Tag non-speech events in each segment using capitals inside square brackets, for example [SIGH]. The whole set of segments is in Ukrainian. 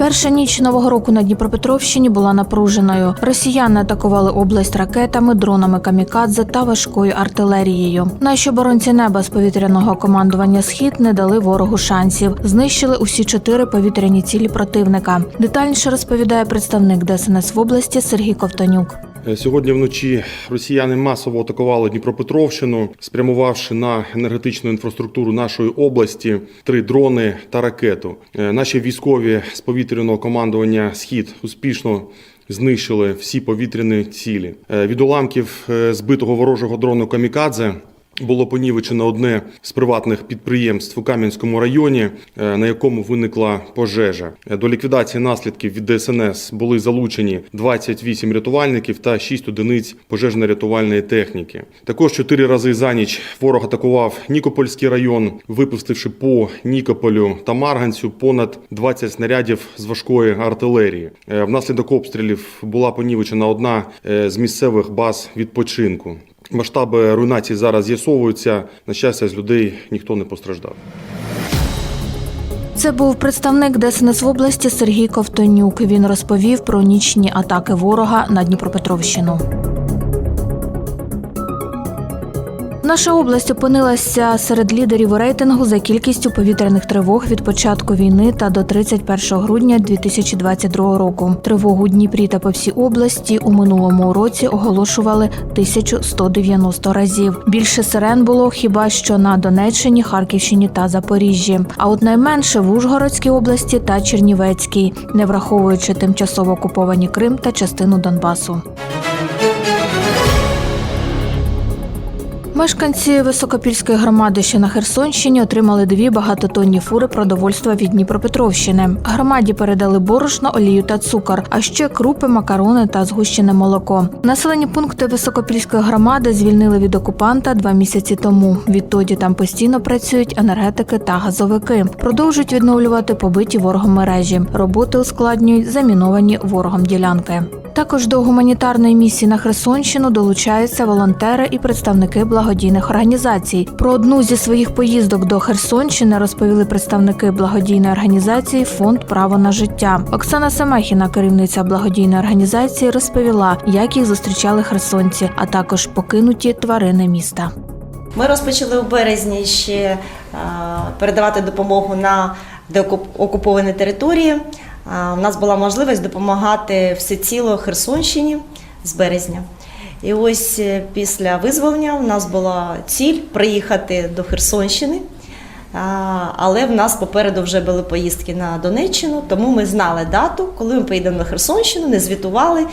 Перша ніч нового року на Дніпропетровщині була напруженою. Росіяни атакували область ракетами, дронами камікадзе та важкою артилерією. Наші оборонці неба з повітряного командування Схід не дали ворогу шансів. Знищили усі чотири повітряні цілі противника. Детальніше розповідає представник ДСНС в області Сергій Ковтонюк. Е, Сьогодні вночі росіяни масово атакували Дніпропетровщину, спрямувавши на енергетичну інфраструктуру нашої області три дрони та ракету. Е, Наші військові з повітряного командування Схід успішно знищили всі повітряні цілі. Е, Від уламків збитого ворожого дрону Камікадзе. Було понівечено одне з приватних підприємств у Кам'янському районі, е, на якому виникла пожежа. Е, До ліквідації наслідків від ДСНС були залучені 28 рятувальників та 6 одиниць пожежно-рятувальної техніки. Також чотири рази за ніч ворог атакував Нікопольський район, випустивши по Нікополю та Марганцю понад 20 снарядів з важкої артилерії. Е, Внаслідок обстрілів була понівечена одна з місцевих баз відпочинку. Масштаби руйнації зараз з'ясовуються. На щастя, з людей ніхто не постраждав. Це був представник ДСНС в області Сергій Ковтонюк. Він розповів про нічні атаки ворога на Дніпропетровщину. Наша область опинилася серед лідерів рейтингу за кількістю повітряних тривог від початку війни та до 31 грудня 2022 року. Тривогу Дніпрі та по всій області у минулому році оголошували 1190 разів. Більше сирен було хіба що на Донеччині, Харківщині та Запоріжжі. А от найменше в Ужгородській області та Чернівецькій, не враховуючи тимчасово окуповані Крим та частину Донбасу. Мешканці Високопільської громади, що на Херсонщині, отримали дві багатотонні фури продовольства від Дніпропетровщини. Громаді передали борошно, олію та цукор, а ще крупи, макарони та згущене молоко. Населені пункти Високопільської громади звільнили від окупанта два місяці тому. Відтоді там постійно працюють енергетики та газовики. Продовжують відновлювати побиті ворогом мережі. Роботи ускладнюють заміновані ворогом ділянки. Також до гуманітарної місії на Херсонщину долучаються волонтери і представники благодійних організацій. Про одну зі своїх поїздок до Херсонщини розповіли представники благодійної організації Фонд Право на життя. Оксана Семехіна, керівниця благодійної організації, розповіла, як їх зустрічали херсонці, а також покинуті тварини міста. Ми розпочали у березні ще передавати допомогу на деокуповані території. У нас була можливість допомагати всеціло Херсонщині з березня. І ось е, після визволення у нас була ціль приїхати до Херсонщини. Але в нас попереду вже були поїздки на Донеччину, тому ми знали дату, коли ми поїдемо на Херсонщину, не звітували,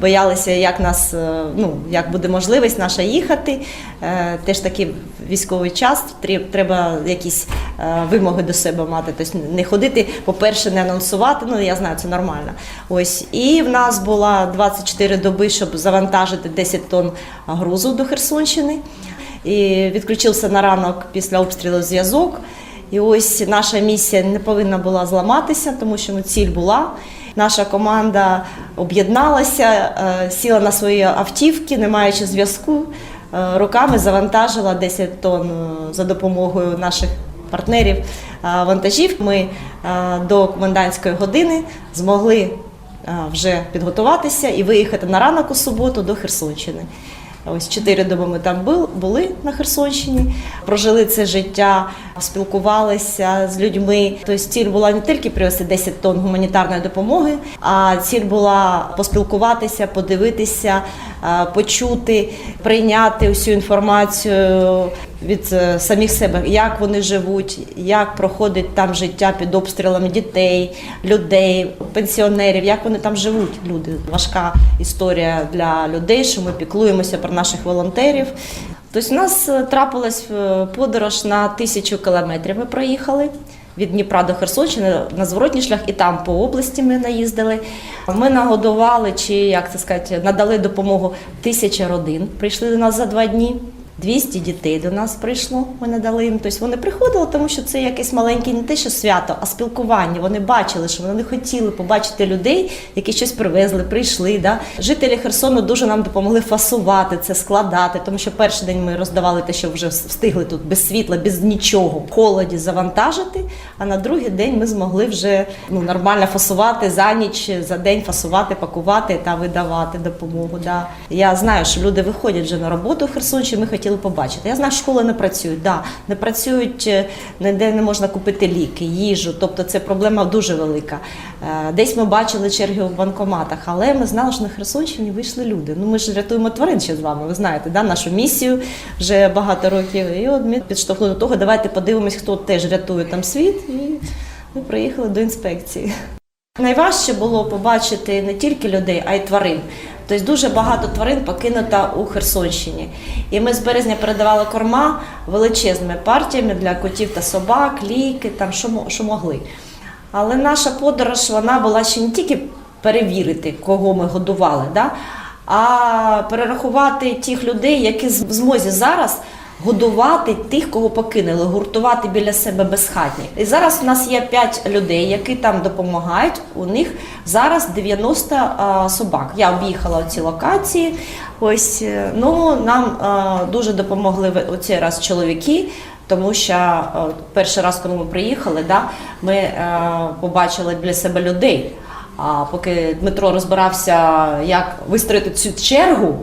боялися, як нас е, ну як буде можливість наша їхати. Е, Теж такий військовий час, треба якісь е, вимоги до себе мати. Тобто не ходити, по-перше, не анонсувати. Ну я знаю, це нормально. Ось і в нас була 24 доби, щоб завантажити 10 тонн грузу до Херсонщини. І відключився на ранок після обстрілу зв'язок. І ось наша місія не повинна була зламатися, тому що ну, ціль була. Наша команда об'єдналася, е, сіла на свої автівки, не маючи зв'язку, е, руками завантажила 10 тонн е, за допомогою наших партнерів вантажів. Ми до комендантської години змогли вже підготуватися і виїхати на ранок у суботу до Херсонщини. Ось чотири доби ми там були на Херсонщині, прожили це життя, спілкувалися з людьми. Тобто ціль була не тільки привезти 10 тонн гуманітарної допомоги, а ціль була поспілкуватися, подивитися, почути, прийняти всю інформацію від е, самих себе, як вони живуть, як проходить там життя під обстрілами дітей, людей, пенсіонерів, як вони там живуть. Люди важка історія для людей, що ми піклуємося про наших волонтерів. Тобто, у нас е, трапилась е, подорож на тисячу кілометрів. Ми проїхали від Дніпра до Херсонщини на зворотній шлях, і там по області ми наїздили. Ми нагодували, чи як це сказати, надали допомогу тисяча родин. Прийшли до нас за два дні. 200 дітей до нас прийшло, ми надали їм. Тобто вони приходили, тому що це якесь маленьке не те, що свято, а спілкування. Вони бачили, що вони хотіли побачити людей, які щось привезли, прийшли. Да? Жителі Херсону дуже нам допомогли фасувати це, складати, тому що перший день ми роздавали те, що вже встигли тут без світла, без нічого, холоді завантажити. А на другий день ми змогли вже ну, нормально фасувати за ніч, за день фасувати, пакувати та видавати допомогу. Да. Я знаю, що люди виходять вже на роботу в Херсонщині, ми хотіли побачити. Я знаю, школи не працюють, да, не працюють, е, ніде не можна купити ліки, їжу. Тобто це проблема дуже велика. Е, Десь ми бачили черги в банкоматах, але ми знали, що на Херсонщині вийшли люди. Ну ми ж рятуємо тварин ще з вами. Ви знаєте, да, нашу місію вже багато років. І от ми підштовхнули до того, давайте подивимось, хто теж рятує там світ. І ми приїхали до інспекції. Найважче було побачити не тільки людей, а й тварин. Тобто дуже багато тварин покинуто у Херсонщині. І ми з березня передавали корма величезними партіями для котів та собак, ліки, там, що, що могли. Але наша подорож вона була ще не тільки перевірити, кого ми годували, да? а перерахувати тих людей, які в змозі зараз годувати тих, кого покинули, гуртувати біля себе безхатні. І зараз у нас є 5 людей, які там допомагають. У них зараз 90 а, собак. Я об'їхала ці локації. Ось е, ну нам а, дуже допомогли у цей раз чоловіки. Тому що е, перший раз, коли ми приїхали, да, ми е, побачили біля себе людей. А поки Дмитро розбирався, як вистроїти цю чергу,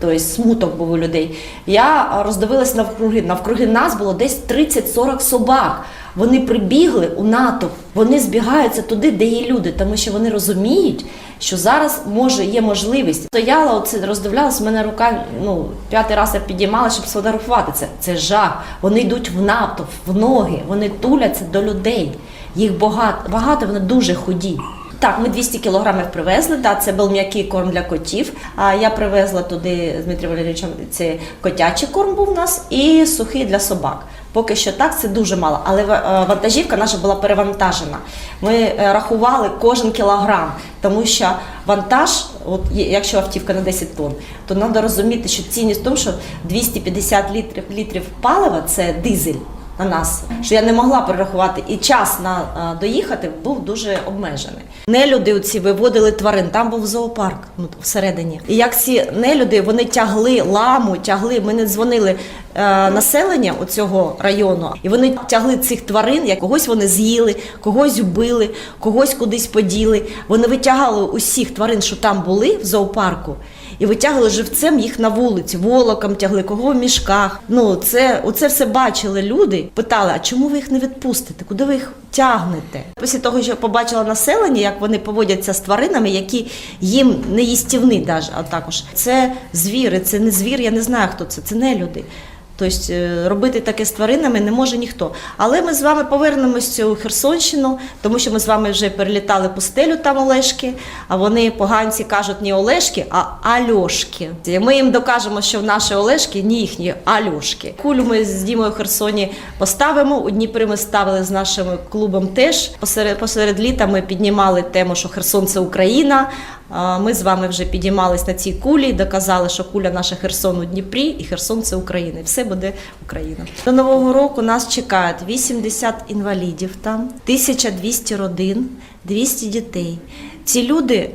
тобто смуток був у людей, я роздивилась навкруги. Навкруги нас було десь 30-40 собак. Вони прибігли у натовп, вони збігаються туди, де є люди, тому що вони розуміють, що зараз може є можливість. Стояла оце, роздивлялась, у мене рука ну п'ятий раз я підіймала, щоб сфотографувати це. Це жах. Вони йдуть в натовп, в ноги, вони туляться до людей. Їх багато, багато вони дуже худі. Так, ми 200 кілограмів привезли. Да, це був м'який корм для котів. А я привезла туди з Дмитром Валерійовичем, це котячий корм був у нас і сухий для собак. Поки що так, це дуже мало. Але е, вантажівка наша була перевантажена. Ми е, рахували кожен кілограм, тому що вантаж, от якщо автівка на 10 тонн, то треба розуміти, що цінність в тому, що 250 літрів, літрів палива це дизель на нас, що я не могла перерахувати, і час на а, доїхати був дуже обмежений. Нелюди оці виводили тварин, там був зоопарк ну, всередині. І як ці нелюди вони тягли ламу, тягли. Ми не дзвонили е, населення у цього району, і вони тягли цих тварин, як когось вони з'їли, когось вбили, когось кудись поділи. Вони витягали усіх тварин, що там були в зоопарку. І витягли живцем їх на вулиці, волоком тягли, кого в мішках. Ну, це, оце все бачили люди. Питали, а чому ви їх не відпустите? Куди ви їх тягнете? Після того, що побачила населення, як вони поводяться з тваринами, які їм не їстівні, навіть, а також це звіри, це не звір, я не знаю, хто це, це не люди. Тобто е, робити таке з тваринами не може ніхто. Але ми з вами повернемося у Херсонщину, тому що ми з вами вже перелітали пустелю там Олешки, а вони поганці кажуть не Олешки, а Альошки. Ми їм докажемо, що наші Олешки не їхні Альошки. Кулю ми з Дімою Херсоні поставимо. У Дніпрі ми ставили з нашим клубом теж. Посеред, посеред літа ми піднімали тему, що Херсон це Україна. Ми з вами вже підіймались на цій кулі, доказали, що куля наша Херсон у Дніпрі і Херсон це Україна. І все буде Україна. До нового року нас чекають 80 інвалідів там, 1200 родин, 200 дітей. Ці люди е,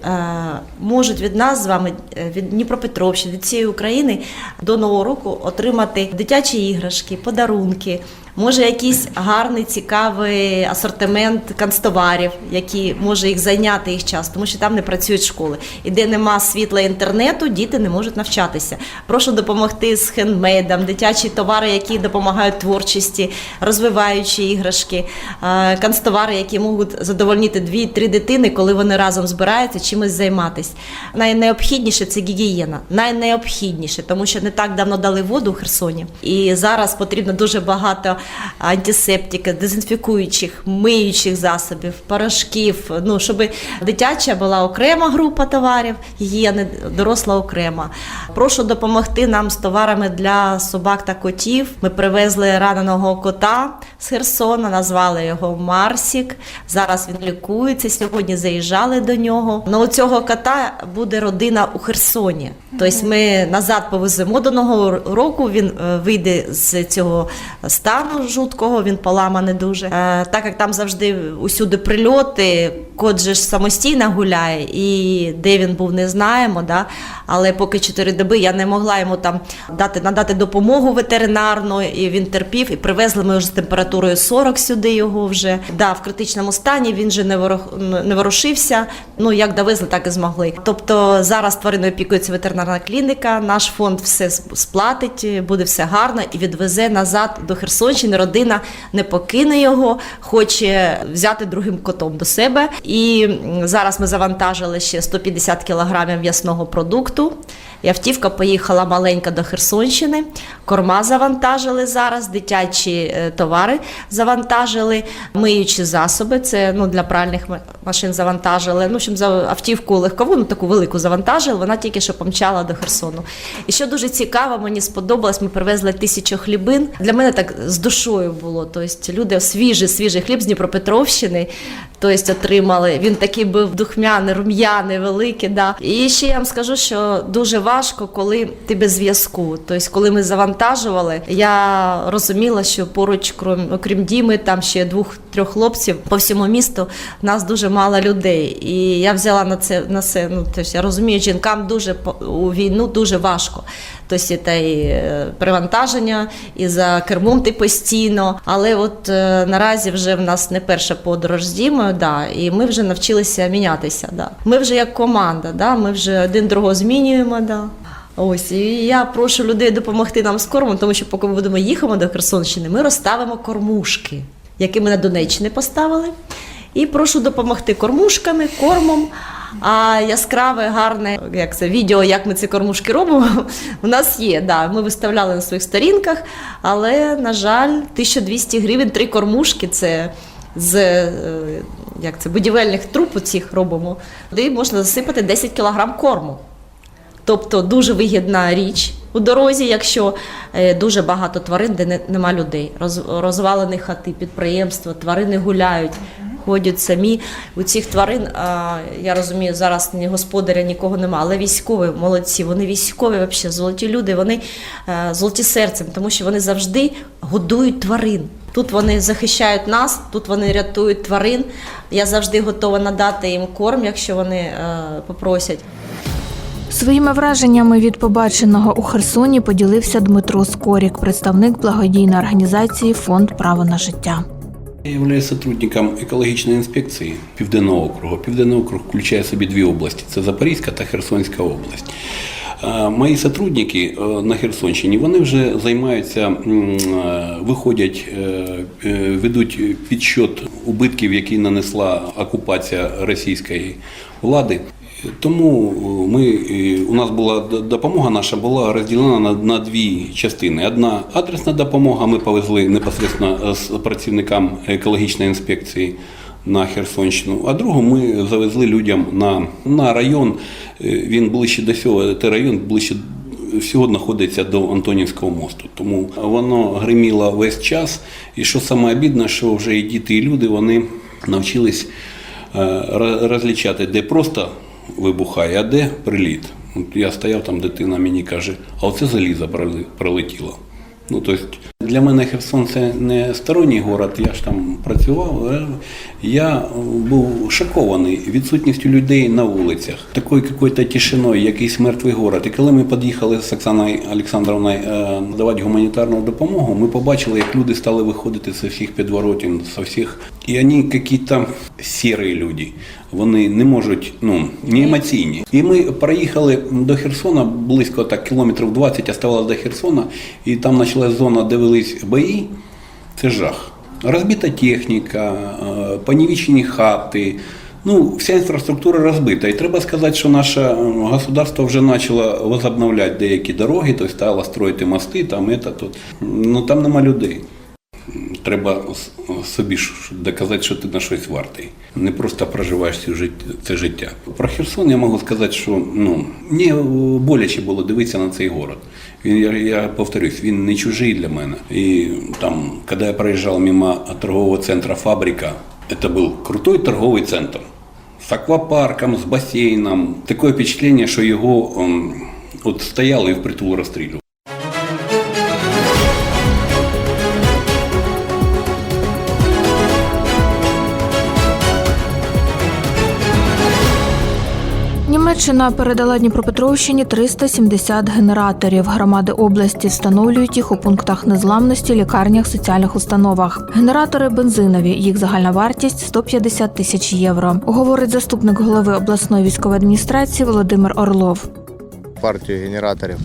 можуть від нас з вами, е, від Дніпропетровщини, від цієї України до нового року отримати дитячі іграшки, подарунки. Може, якийсь гарний, цікавий асортимент канцтоварів, які може їх зайняти їх час, тому що там не працюють школи. І де нема світла інтернету, діти не можуть навчатися. Прошу допомогти з хендмейдом, дитячі товари, які допомагають творчості, розвиваючі іграшки, е, канцтовари, які можуть задовольнити дві-три дитини, коли вони разом збираються чимось займатися. Найнеобхідніше це гігієна. Найнеобхідніше, тому що не так давно дали воду у Херсоні, і зараз потрібно дуже багато антисептики, дезінфікуючих, миючих засобів, порошків. Ну, щоб дитяча була окрема група товарів, гігієни, доросла окрема. Прошу допомогти нам з товарами для собак та котів. Ми привезли раненого кота з Херсона, назвали його Марсік. Зараз він лікується. Сьогодні заїжджали до нього. Ну, у цього кота буде родина у Херсоні. Тобто ми назад повеземо до нового року. Він е, вийде з цього стану жуткого, він поламаний дуже. Е, Так як там завжди усюди прильоти, кот же ж самостійно гуляє, і де він був, не знаємо. Да? Але поки 4 доби я не могла йому там дати надати допомогу ветеринарну, і він терпів. І привезли ми вже з температурою 40 сюди його вже. Да, в критичному стані він же не ворох- не ворушився. Ну як довезли, так і змогли. Тобто зараз твариною опікується ветеринарна клініка. Наш фонд все сплатить, буде все гарно і відвезе назад до Херсонщини. Родина не покине його, хоче взяти другим котом до себе. І зараз ми завантажили ще 150 кілограмів м'ясного продукту. І автівка поїхала маленька до Херсонщини. Корма завантажили зараз, дитячі е, товари завантажили, миючі засоби. Це ну для пральних машин завантажили. Ну, щоб за автівку легкову, ну таку велику завантажили. Вона тільки що помчала до Херсону. І що дуже цікаво, мені сподобалось. Ми привезли тисячу хлібин. Для мене так з душою було. Тобто люди свіжий, свіжий хліб з Дніпропетровщини. Тобто отримали. Він такий був духмяний, рум'яний, великий. Да. І ще я вам скажу, що дуже важко, коли ти без зв'язку. Тобто, коли ми завантажували, я розуміла, що поруч, крім, окрім Діми, там ще двох-трьох хлопців по всьому місту нас дуже мало людей. І я взяла на це на це. Ну тобто, я розумію, жінкам дуже у війну дуже важко. Та і е, перевантаження, і за кермом ти постійно. Але от е, наразі вже в нас не перша подорож з Дімою, да, і ми вже навчилися мінятися. Да. Ми вже як команда, да, ми вже один другого змінюємо. Да. Ось і я прошу людей допомогти нам з кормом, тому що поки ми будемо їхати до Херсонщини, ми розставимо кормушки, які ми на Донеччині поставили. І прошу допомогти кормушками, кормом. А яскраве, гарне, як це відео, як ми ці кормушки робимо, [LAUGHS] у нас є. Да, ми виставляли на своїх сторінках, але, на жаль, 1200 гривень три кормушки це з е, як це, будівельних труб цих робимо. Туди можна засипати 10 кілограм корму. Тобто дуже вигідна річ у дорозі, якщо е, дуже багато тварин, де не, нема людей. Роз, розвалені хати, підприємства, тварини гуляють, ходять самі. У цих тварин, я розумію, зараз ні господаря нікого нема, але військові молодці, вони військові, взагалі, золоті люди, вони е, золоті серцем, тому що вони завжди годують тварин. Тут вони захищають нас, тут вони рятують тварин. Я завжди готова надати їм корм, якщо вони е, попросять. Своїми враженнями від побаченого у Херсоні поділився Дмитро Скорік, представник благодійної організації Фонд Право на життя. Я являюсь сотрудником екологічної інспекції Південного округу. Південний округ включає собі дві області: це Запорізька та Херсонська область. Мої сотрудники е, на Херсонщині вони вже займаються, е, виходять, е, ведуть підсчет убитків, які нанесла окупація російської влади. Тому е, ми, е, у нас була допомога наша була розділена на, на дві частини. Одна адресна допомога. Ми повезли непосередньо з працівникам екологічної інспекції на Херсонщину, а другу ми завезли людям на, на район. Е, Він ближче до цього, цей район ближче всього знаходиться до Антонівського мосту. Тому воно гриміло весь час. І що саме обідне, що вже і діти, і люди вони навчились е, розлічати, де просто вибухає, а де приліт. От я стояв там, дитина мені каже, а оце проли- пролетіло. Ну, тобто, для мене Херсон це не сторонній город, я ж там працював. Я був шокований відсутністю людей на вулицях, такою якоюсь тишиною, якийсь мертвий город. І коли ми під'їхали з Оксаною Олександровною е, давати гуманітарну допомогу, ми побачили, як люди стали виходити з всіх підворотень, з всіх. І вони якісь сірі люди. Вони не можуть, ну, не емоційні. І ми проїхали до Херсона близько так, кілометрів 20 оставалось до Херсона, і там почалась зона, де велись бої. Це жах. Розбита техніка, е, понівечені хати. Ну, вся інфраструктура розбита. І треба сказати, що наше е, государство вже почало возобновляти деякі дороги, тобто стало строїти мости, там, это, тут. Ну, там нема людей. треба собі доказати, що ти на щось вартий. Не просто проживаєш це життя. Про Херсон я можу сказати, що ну, мені боляче було дивитися на цей город. Він, я, я повторюсь, він не чужий для мене. І там, коли я проїжджав мимо торгового центру «Фабрика», це був крутой торговий центр с аквапарком, с бассейном. Такое впечатление, что его ем, от стоял и впритул расстрелил. Німеччина передала Дніпропетровщині 370 генераторів. Громади області встановлюють їх у пунктах незламності, лікарнях, соціальних установах. Генератори бензинові. Їх загальна вартість 150 тисяч євро. Говорить заступник голови обласної військової адміністрації Володимир Орлов. партію генераторів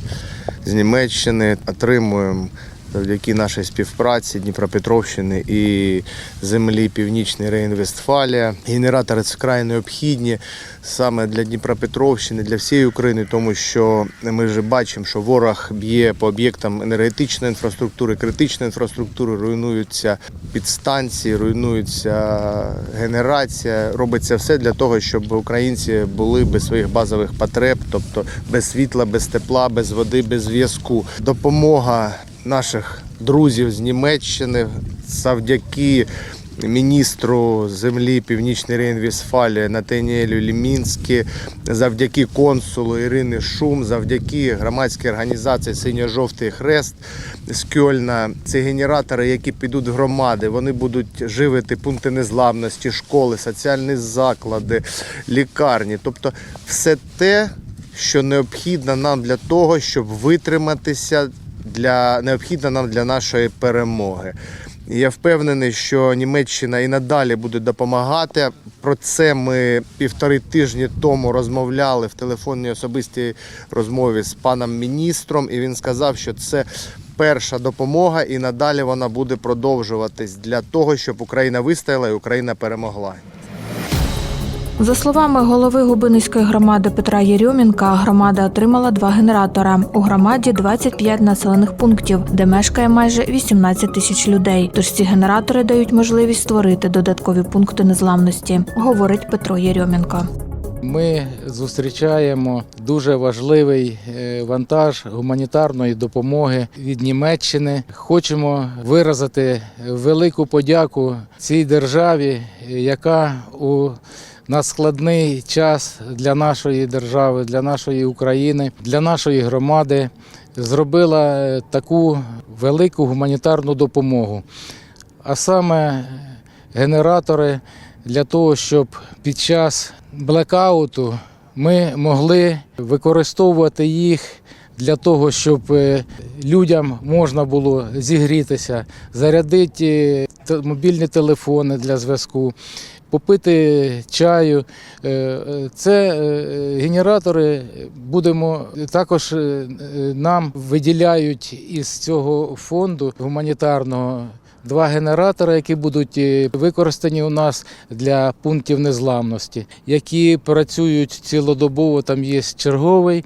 з Німеччини. Отримуємо завдяки нашій співпраці Дніпропетровщини і землі Північної Рейн-Вестфалія. Генератори це вкрай необхідні саме для Дніпропетровщини, для всієї України, тому що ми вже бачимо, що ворог б'є по об'єктам енергетичної інфраструктури, критичної інфраструктури, руйнуються підстанції, руйнується генерація. Робиться все для того, щоб українці були без своїх базових потреб, тобто без світла, без тепла, без води, без зв'язку. Допомога наших друзів з Німеччини завдяки міністру землі Північної Рейн-Вестфалії Натаніелю Лімінські, завдяки консулу Ірини Шум, завдяки громадській організації Синьо-жовтий хрест з Кьольна. Це генератори, які підуть в громади. Вони будуть живити пункти незламності, школи, соціальні заклади, лікарні. Тобто все те, що необхідно нам для того, щоб витриматися для необхідно нам для нашої перемоги. Я впевнений, що Німеччина і надалі буде допомагати. Про це ми півтори тижні тому розмовляли в телефонній особистій розмові з паном міністром, і він сказав, що це перша допомога, і надалі вона буде продовжуватись для того, щоб Україна вистояла і Україна перемогла. За словами голови Губинської громади Петра Єрьомінка, громада отримала два генератора. У громаді 25 населених пунктів, де мешкає майже 18 тисяч людей. Тож ці генератори дають можливість створити додаткові пункти незламності, говорить Петро Єрьомінко. Ми зустрічаємо дуже важливий е, вантаж гуманітарної допомоги від Німеччини. Хочемо виразити велику подяку цій державі, яка у надскладний час для нашої держави, для нашої України, для нашої громади зробила е, таку велику гуманітарну допомогу. А саме генератори для того, щоб під час блекауту ми могли використовувати їх для того, щоб е, людям можна було зігрітися, зарядити мобільні телефони для зв'язку. Попити чаю, Е, це е, генератори будемо також е, нам виділяють із цього фонду гуманітарного два генератори, які будуть е, використані у нас для пунктів незламності, які працюють цілодобово. Там є черговий.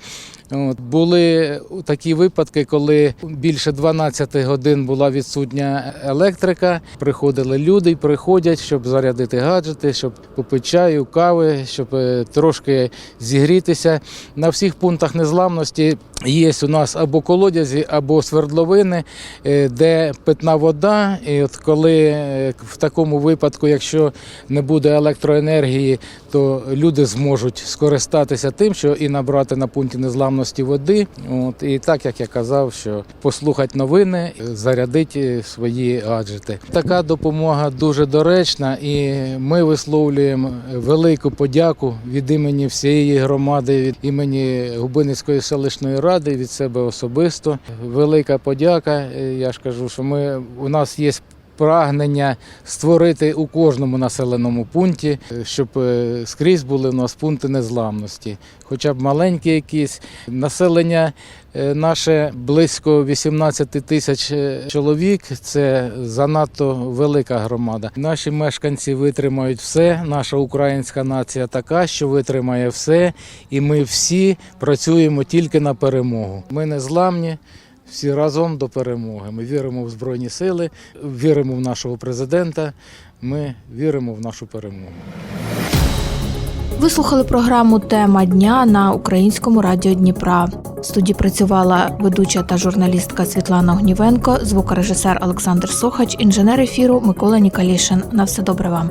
От, були такі випадки, коли більше 12 годин була відсутня електрика. Приходили люди, приходять, щоб зарядити гаджети, щоб попити чаю, кави, щоб е, трошки зігрітися. На всіх пунктах незламності є у нас або колодязі, або свердловини, е, де питна вода. І от коли е, в такому випадку, якщо не буде електроенергії, то люди зможуть скористатися тим, що і набрати на пункті незламності води. От і так як я казав, що послухати новини, зарядити свої гаджети. Така допомога дуже доречна, і ми висловлюємо велику подяку від імені всієї громади, від імені Губинської селищної ради, від себе особисто. Велика подяка. Е, Я ж кажу, що ми у нас є прагнення створити у кожному населеному пункті, е, щоб е, скрізь були у нас пункти незламності, хоча б маленькі якісь. Населення е, наше близько 18 тисяч чоловік. Це занадто велика громада. Наші мешканці витримають все. Наша українська нація така, що витримає все, і ми всі працюємо тільки на перемогу. Ми незламні. Всі разом до перемоги. Ми віримо в Збройні сили, віримо в нашого президента. Ми віримо в нашу перемогу. Ви слухали програму Тема дня на українському радіо Дніпра. В студії працювала ведуча та журналістка Світлана Огнівенко, звукорежисер Олександр Сохач, інженер ефіру Микола Нікалішин. На все добре вам.